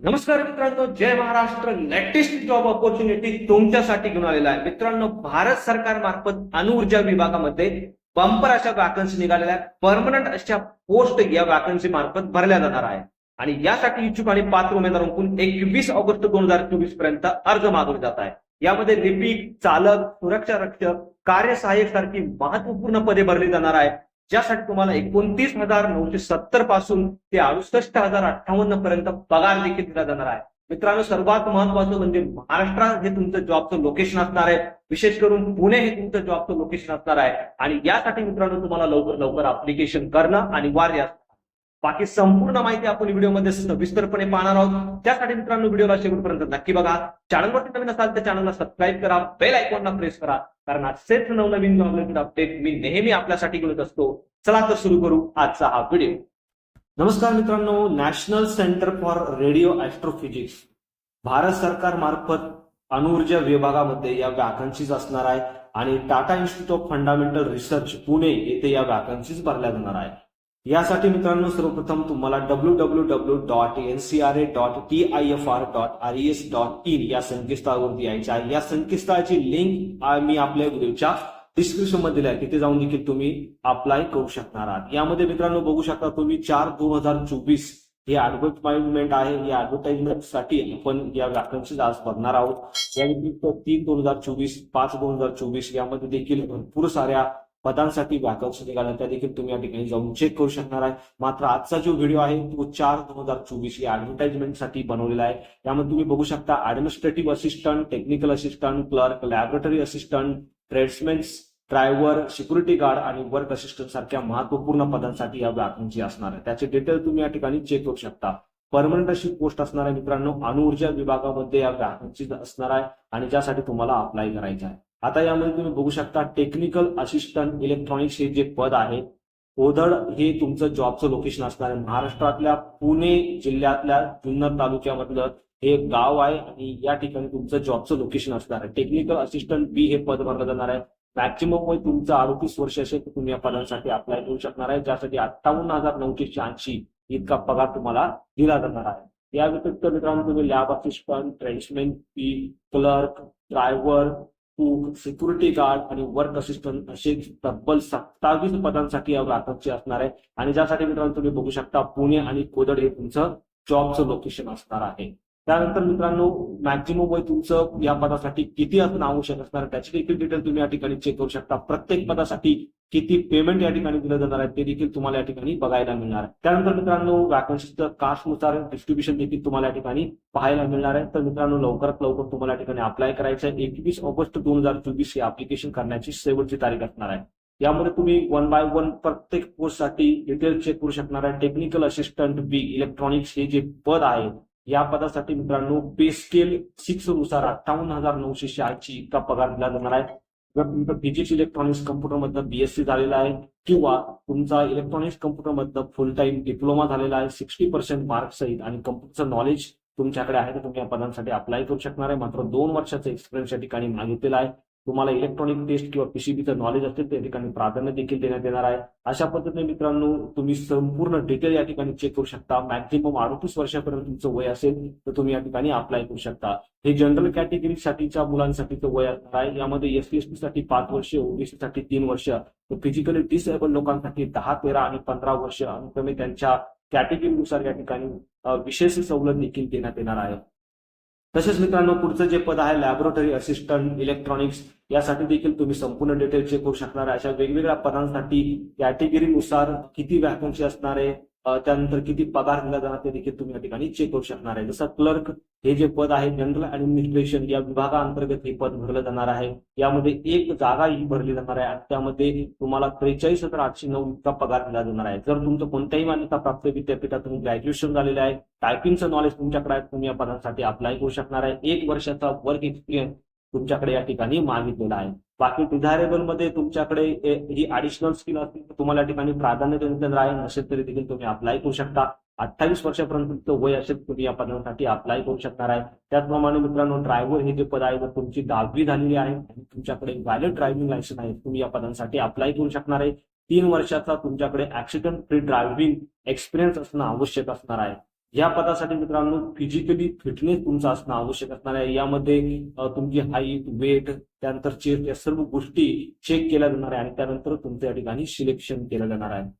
नमस्कार मित्रांनो जय महाराष्ट्र. लेटेस्ट जॉब ऑपॉर्च्युनिटी तुमच्यासाठी घेऊन आलेला आहे. मित्रांनो भारत सरकार मार्फत अणुऊर्जा विभागामध्ये बंपर अशा वॅकन्सी निघालेल्या आहेत. परमनंट अशा पोस्ट या वॅकन्सी मार्फत भरल्या जाणार आहे आणि यासाठी इच्छुक आणि पात्र उमेदवारांकडून एकवीस ऑगस्ट दोन हजार चोवीसपर्यंत अर्ज मागवले जात आहे यामध्ये लिपिक चालक सुरक्षा रक्षक कार्यसहाय्यक सारखी महत्त्वपूर्ण पदे भरली जाणार आहे ज्यासाठी तुम्हाला एकोणतीस हजार नऊशे सत्तरपासून ते अडुसष्ट हजार अठ्ठावन्न पर्यंत पगार देखील दिला जाणार आहे. मित्रांनो सर्वात महत्वाचं म्हणजे महाराष्ट्रात हे तुमचं जॉबचं लोकेशन असणार आहे. विशेष करून पुणे हे तुमचं जॉबचं लोकेशन असणार आहे. आणि यासाठी मित्रांनो तुम्हाला लवकर लवकर अप्लिकेशन करणं अनिवार्य असणार बाकी संपूर्ण माहिती आपण व्हिडिओमध्ये सविस्तरपणे पाहणार आहोत. त्यासाठी मित्रांनो व्हिडिओला शेवटपर्यंत नक्की बघा. चॅनलवरती नवीन असाल तर चॅनलला सबस्क्राईब करा. बेल आयकॉनला प्रेस करा. कारण असेच नवनवीन जॉब अपडेट मी नेहमी आपल्यासाठी घेऊन असतो. चला तर सुरू करू आजचा हा व्हिडिओ नमस्कार मित्रांनो national centre for radio astrophysics Bharat सरकार मार्फत अणुऊर्जा विभागामध्ये या वॅकन्सीज असणार आहे. आणि Tata institute of fundamental research Pune येथे या वॅकन्सीज भरल्या जाणार आहे. यासाठी मित्रांनो सर्वप्रथम तुम्हाला W W W dot N C R A dot T I F R dot R E S dot in संकेतस्थळावरती यायचे आहे. या संकेतस्थळाची लिंक मी आपल्या व्हिडिओच्या डिस्क्रिप्शनमध्ये आहे. तिथे जाऊन देखील तुम्ही अप्लाय करू शकणार आहात. यामध्ये मित्रांनो बघू शकता तुम्ही चार दोन हजार चोवीस हे ऍडव्हर्टाइजमेंट आहे. या ऍडव्हर्टाइजमेंटसाठी आपण या वॅकन्सीज आज बघणार आहोत. या व्यतिरिक्त तीन दोन हजार चोवीस पाच दोन हजार चोवीस यामध्ये देखील भरपूर साऱ्या पदांसाठी वॅकन्सी निघाल्या त्या देखील तुम्ही या ठिकाणी जाऊन चेक करू शकणार आहे. मात्र आजचा जो व्हिडिओ आहे तो चार दोन हजार चोवीस या ऍडव्हर्टाइजमेंटसाठी बनवलेला आहे. यामध्ये तुम्ही बघू शकता administrative assistant technical assistant clerk laboratory assistant tradesmens driver security guard आणि वर्क असिस्टंट सारख्या महत्त्वपूर्ण पदांसाठी या वॅकन्सी असणार आहे. त्याचे डिटेल तुम्ही या ठिकाणी चेक करू शकता. परमनंट अशी पोस्ट असणार आहे मित्रांनो. अणुऊर्जा विभागामध्ये या वॅकन्सी असणार आहे आणि ज्यासाठी तुम्हाला अप्लाय करायचं आहे. आता यामध्ये तुम्ही बघू शकता टेक्निकल असिस्टंट इलेक्ट्रॉनिक्स हे जे पद आहे ओदड हे तुमचं जॉबचं लोकेशन असणार आहे. महाराष्ट्रातल्या पुणे जिल्ह्यातल्या जुन्नर तालुक्यामधलं हे एक गाव आहे आणि या ठिकाणी तुमचं जॉबचं लोकेशन असणार आहे. टेक्निकल असिस्टंट बी हे पद भरलं जाणार आहे. मॅक्झिमम म्हणजे वय तुमचं अडतीस वर्ष असेल तर तुम्ही या पदांसाठी अप्लाय करू शकणार आहे. ज्यासाठी अठ्ठावन्न हजार नऊशे शहाऐंशी इतका पगार तुम्हाला दिला जाणार आहे. या व्यतिरिक्त मित्रांनो तुम्ही lab assistant tradesman P clerk driver cook security guard आणि वर्क असिस्टंट असे तब्बल सत्तावीस पदांसाठी यावर आकांक्षी असणार आहे. आणि ज्यासाठी मित्रांनो तुम्ही बघू शकता पुणे आणि कोदड हे तुमचं जॉबचं लोकेशन असणार आहे. त्यानंतर मित्रांनो मॅक्झिमम वय तुमचं या पदासाठी किती असणं आवश्यक असणार त्याची देखील डिटेल तुम्ही या ठिकाणी चेक करू शकता. प्रत्येक पदासाठी किती पेमेंट या ठिकाणी दिलं जाणार आहे ते देखील तुम्हाला या ठिकाणी बघायला मिळणार आहे. त्यानंतर मित्रांनो वॅकन्सीचं कास्टनुसार डिस्ट्रीब्युशन देखील तुम्हाला या ठिकाणी पाहायला मिळणार आहे. तर मित्रांनो लवकरात लवकर तुम्हाला या ठिकाणी अप्लाय करायचं आहे. एकवीस ऑगस्ट दोन हजार चोवीस ही अप्लिकेशन करण्याची शेवटची तारीख असणार आहे. यामध्ये तुम्ही वन बाय वन प्रत्येक पोस्टसाठी डिटेल चेक करू शकणार आहे. टेक्निकल असिस्टंट बी इलेक्ट्रॉनिक्स हे जे पद आहे या पदासाठी मित्रांनो पे स्केल सिक्सनुसार अठ्ठावन्न हजार नऊशे शहाऐंशी इतका पगार दिला जाणार आहे. जर तुमचं फिजिक्स इलेक्ट्रॉनिक्स कम्प्युटर मधनं बीएससी झालेला आहे किंवा तुमचा इलेक्ट्रॉनिक्स कम्प्युटरमधनं फुल टाइम डिप्लोमा झालेला आहे सिक्स्टी पर्सेंट मार्क्स सहित आणि कम्प्युटरचं नॉलेज तुमच्याकडे आहे तर तुम्ही या पदांसाठी अप्लाय करू शकणार आहे. मात्र दोन वर्षाचा एक्सपिरियन्स या ठिकाणी मागितलेला आहे. तुम्हाला इलेक्ट्रॉनिक टेस्ट किंवा पीसीबीचं नॉलेज असेल त्या ठिकाणी प्राधान्य देखील देण्यात येणार आहे. अशा पद्धतीने मित्रांनो तुम्ही संपूर्ण डिटेल या ठिकाणी चेक करू शकता. मॅक्झिमम अडतीस वर्षापर्यंत तुमचं वय असेल तर तुम्ही या ठिकाणी अप्लाय करू शकता. हे जनरल कॅटेगरीसाठीच्या मुलांसाठीचं वय असणार आहे. यामध्ये एस एसटी साठी पाच वर्ष ओबीसी साठी तीन वर्ष तर फिजिकली डिसेबल लोकांसाठी दहा तेरा आणि पंधरा वर्ष अनुक्रमे त्यांच्या कॅटेगरीनुसार या ठिकाणी विशेष सवलत देखील देण्यात येणार आहे. तसेच मित्रांनो पुढचं जे पद आहे लॅबोरेटरी असिस्टंट इलेक्ट्रॉनिक्स यासाठी देखील तुम्ही संपूर्ण डिटेल चेक करू शकणार अशा वेगवेगळ्या पदांसाठी कॅटेगरीनुसार किती वॅकन्सी असणार आहे त्यानंतर किती पगार दिला जाणार ते देखील तुम्ही या ठिकाणी चेक करू शकणार आहे. जसं क्लर्क हे जे पद आहे जनरल ऍडमिनिस्ट्रेशन या विभागाअंतर्गत हे पद भरलं जाणार आहे. यामध्ये एक जागा ही भरली जाणार आहे आणि त्यामध्ये तुम्हाला त्रेचाळीस हजार आठशे नऊ इतका पगार दिला जाणार आहे. जर तुमचं कोणत्याही मान्यता प्राप्त विद्यापीठातून ग्रॅज्युएशन झालेलं आहे टायपिंगचं नॉलेज तुमच्याकडे आहे तुम्ही या पदांसाठी अप्लाय करू शकणार आहे. एक वर्षाचा वर्क एक्सपिरियन्स तुमच्याकडे या ठिकाणी मागितलेला आहे. बाकी डिझायरेबलमध्ये तुमच्याकडे ही ऍडिशनल स्किल असतील तर तुम्हाला ठिकाणी प्राधान्य देण्यात आहे. नसेल तरी देखील तुम्ही अप्लाय करू शकता. अठ्ठावीस वर्षापर्यंत वय असेल तुम्ही या पदांसाठी अप्लाय करू शकणार आहे. त्याचप्रमाणे मित्रांनो ड्रायव्हर हे जे पद आहे जर तुमची दहावी झालेली आहे. आणि तुमच्याकडे व्हॅलिड ड्रायव्हिंग लायसन आहे. तुम्ही या पदांसाठी अप्लाय करू शकणार आहे. तीन वर्षाचा तुमच्याकडे ऍक्सिडेंट फ्री ड्रायव्हिंग एक्सपिरियन्स असणं आवश्यक असणार आहे. या पदासाठी मित्रांनो फिजिकली फिटनेस तुमचा असणं आवश्यक असणार आहे. यामध्ये तुमची हाईट वेट त्यानंतर चेस्ट या सर्व गोष्टी चेक केल्या जाणार आहे आणि त्यानंतर तुमच्या या ठिकाणी सिलेक्शन केलं जाणार आहे.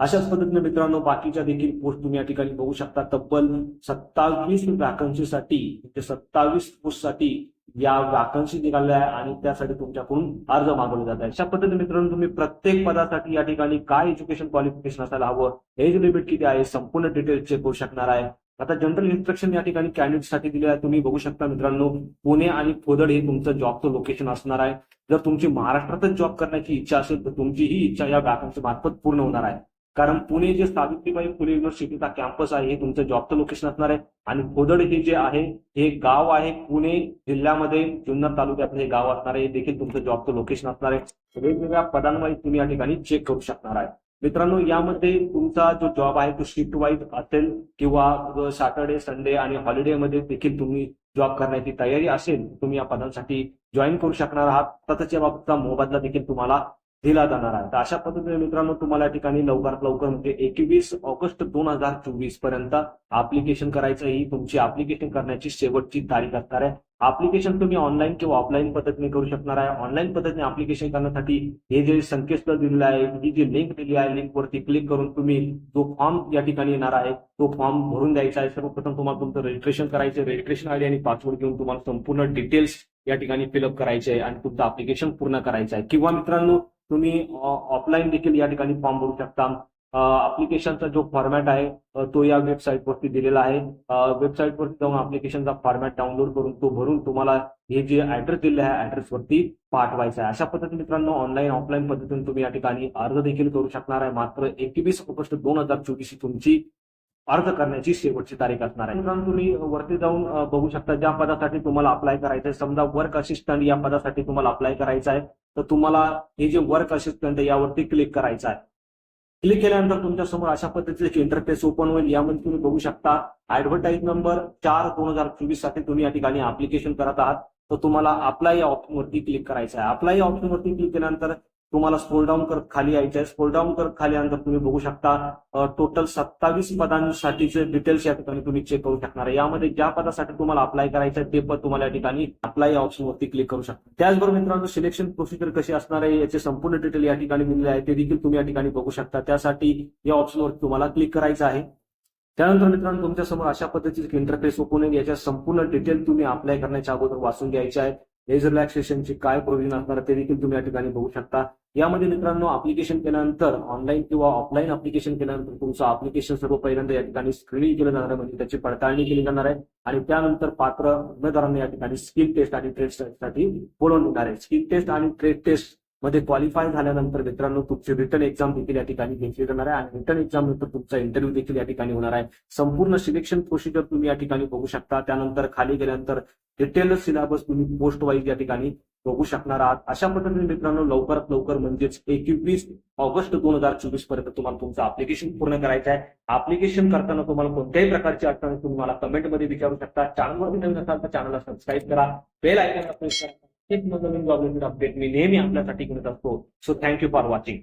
अशाच पद्धतीने मित्रांनो बाकीच्या देखील पोस्ट तुम्ही या ठिकाणी बघू शकता. तब्बल सत्तावीस वॅकन्सीसाठी म्हणजे सत्तावीस पोस्टसाठी या वॅकन्सी निघाल्या आहे आणि त्यासाठी तुमच्याकडून अर्ज मागवले जात आहे अशा पद्धतीने मित्रांनो तुम्ही प्रत्येक पदासाठी या ठिकाणी काय एज्युकेशन क्वालिफिकेशन असायला हवं एज लिमिट किती आहे संपूर्ण डिटेल्स चेक करू शकणार आहे. आता जनरल इन्स्ट्रक्शन या ठिकाणी कॅन्डिडेटसाठी दिले आहे. तुम्ही बघू शकता मित्रांनो पुणे आणि खोदड हे तुमचं जॉबचं लोकेशन असणार आहे. जर तुमची महाराष्ट्रातच जॉब करण्याची इच्छा असेल तर तुमची ही इच्छा या वॅकन्सी मार्फत पूर्ण होणार आहे. कारण पुणे जे सावित्रीबाई फुले युनिव्हर्सिटीचा कॅम्पस आहे हे तुमचं जॉबचं लोकेशन असणार आहे. आणि खोदड हे जे आहे हे गाव आहे पुणे जिल्ह्यामध्ये जुन्नर तालुक्यातलं हे गाव असणार आहे. हे देखील तुमचं जॉबचं लोकेशन असणार आहे. वेगवेगळ्या पदांमध्ये तुम्ही या ठिकाणी चेक करू शकणार आहे. मित्रांनो यामध्ये तुमचा जो जॉब आहे तो शिफ्ट वाईज असेल किंवा सॅटर्डे संडे आणि हॉलिडेमध्ये देखील तुम्ही जॉब करण्याची तयारी असेल तुम्ही या पदांसाठी जॉईन करू शकणार आहात. तसंच याबाबतचा मोबदला देखील तुम्हाला दिला जाणार आहे. तर अशा पद्धतीने मित्रांनो तुम्हाला या ठिकाणी लवकरात लवकर म्हणजे एकवीस ऑगस्ट दोन हजार चोवीसपर्यंत अप्लिकेशन करायचं ही तुमची अप्लिकेशन करण्याची शेवटची तारीख असणार आहे. अप्लिकेशन तुम्ही ऑनलाईन किंवा ऑफलाईन पद्धतीने करू शकणार आहे. ऑनलाईन पद्धतीने अप्लिकेशन करण्यासाठी हे जे संकेतस्थळ दिलेलं आहे ही जी लिंक दिली आहे लिंक वरती क्लिक करून तुम्ही जो फॉर्म या ठिकाणी येणार आहे. तो फॉर्म भरून द्यायचा आहे. सर्वप्रथम तुम्हाला तुमचं रजिस्ट्रेशन करायचं रजिस्ट्रेशन आयडी आणि पासवर्ड घेऊन तुम्हाला संपूर्ण डिटेल्स या ठिकाणी फिलअप करायचे आहे आणि तुमचं अप्लिकेशन पूर्ण करायचं आहे. किंवा मित्रांनो तुम्ही ऑफलाईन देखील या ठिकाणी फॉर्म भरू शकता. अप्लिकेशनचा जो फॉर्मॅट आहे तो या वेबसाईटवरती दिलेला आहे. वेबसाईटवरती जाऊन अप्लिकेशनचा फॉर्मॅट डाउनलोड करून तो भरून तुम्हाला हे जे ऍड्रेस दिले आहे ऍड्रेसवरती पाठवायचा आहे. अशा पद्धतीने मित्रांनो ऑनलाईन ऑफलाईन पद्धतीने तुम्ही या ठिकाणी अर्ज देखील करू शकणार आहे. मात्र एकवीस ऑगस्ट दोन हजार चोवीस ही तुमची अर्ज करण्याची शेवटची तारीख असणार आहे. मित्रांनो तुम्ही वरती जाऊन बघू शकता ज्या पदासाठी तुम्हाला अप्लाय करायचं आहे. समजा वर्क असिस्टंट या पदासाठी तुम्हाला अप्लाय करायचं आहे. तर तुम्हाला हे जे वर्क असिस्टंट आहे यावरती क्लिक करायचं आहे. क्लिक केल्यानंतर तुमच्यासमोर अशा पद्धतीचे इंटरफेस ओपन होईल. यामध्ये तुम्ही बघू शकता ऍडव्हर्टाईज नंबर चार दोन हजार चोवीससाठी तुम्ही या ठिकाणी अप्लिकेशन करत आहात. तर तुम्हाला अप्लाय या ऑप्शनवरती क्लिक करायचं आहे. अप्लाय या ऑप्शनवरती क्लिक केल्यानंतर तुम्हाला स्क्रोल डाऊन करत खाली यायचे आहे स्क्रोल डाऊन करत खाली आल्यानंतर तुम्ही बघू शकता टोटल सत्तावीस पदांसाठीचे डिटेल्स या ठिकाणी तुम्ही चेक करू शकणार आहे. यामध्ये ज्या पदासाठी तुम्हाला अप्लाय करायचं आहे ते पद तुम्हाला या ठिकाणी अप्लाय या ऑप्शनवरती क्लिक करू शकता. त्याचबरोबर मित्रांनो सिलेक्शन प्रोसिजर कशी असणार आहे याचे संपूर्ण डिटेल या ठिकाणी दिलेले आहे. ते देखील तुम्ही या ठिकाणी बघू शकता. त्यासाठी या ऑप्शनवरती तुम्हाला क्लिक करायचं आहे. त्यानंतर मित्रांनो तुमच्यासमोर अशा पद्धतीचे इंटरफेस ओपन होईल. याच्या संपूर्ण डिटेल तुम्ही अप्लाय करण्याच्या अगोदर वाचून घ्यायचे आहेत. एज रिलॅक्सेशनचे काय प्रोविजन असणार ते देखील तुम्ही या ठिकाणी बघू शकता. यामध्ये मित्रांनो अप्लिकेशन केल्यानंतर ऑनलाईन किंवा ऑफलाईन अप्लिकेशन केल्यानंतर तुमचं अप्लिकेशन सर्व पहिल्यांदा या ठिकाणी स्क्रीनिंग केलं जाणार आहे. म्हणजे त्याची पडताळणी केली जाणार आहे. आणि त्यानंतर पात्र उमेदवारांना या ठिकाणी स्किल टेस्ट आणि ट्रेडसाठी बोलवून देणार आहे. स्किल टेस्ट आणि ट्रेड टेस्टमध्ये क्वालिफाय झाल्यानंतर मित्रांनो तुमची रिटर्न एक्झाम देखील या ठिकाणी घेतली जाणार आहे. आणि रिटर्न एक्झाम नंतर तुमचा इंटरव्ह्यू देखील या ठिकाणी होणार आहे. संपूर्ण सिलेक्शन प्रोसिजर तुम्ही या ठिकाणी बघू शकता. त्यानंतर खाली गेल्यानंतर डिटेल सिलेबस तुम्ही पोस्ट वाईज या ठिकाणी बघू शकणार आहात. अशा पद्धतीने मित्रांनो लवकरात लवकर म्हणजेच एकवीस ऑगस्ट दोन हजार चोवीसपर्यंत तुम्हाला तुमचं अप्लिकेशन पूर्ण करायचं आहे. अप्लिकेशन करताना तुम्हाला कोणत्याही प्रकारची अडचण तुम्ही मला कमेंटमध्ये विचारू शकता. चॅनलवर नवीन असाल तर चॅनलला सबस्क्राईब करा. बेल आयकॉनला प्रेस करा. एक नवीन अपडेट मी नेहमी आपल्यासाठी घेऊन असतो. So thank you for watching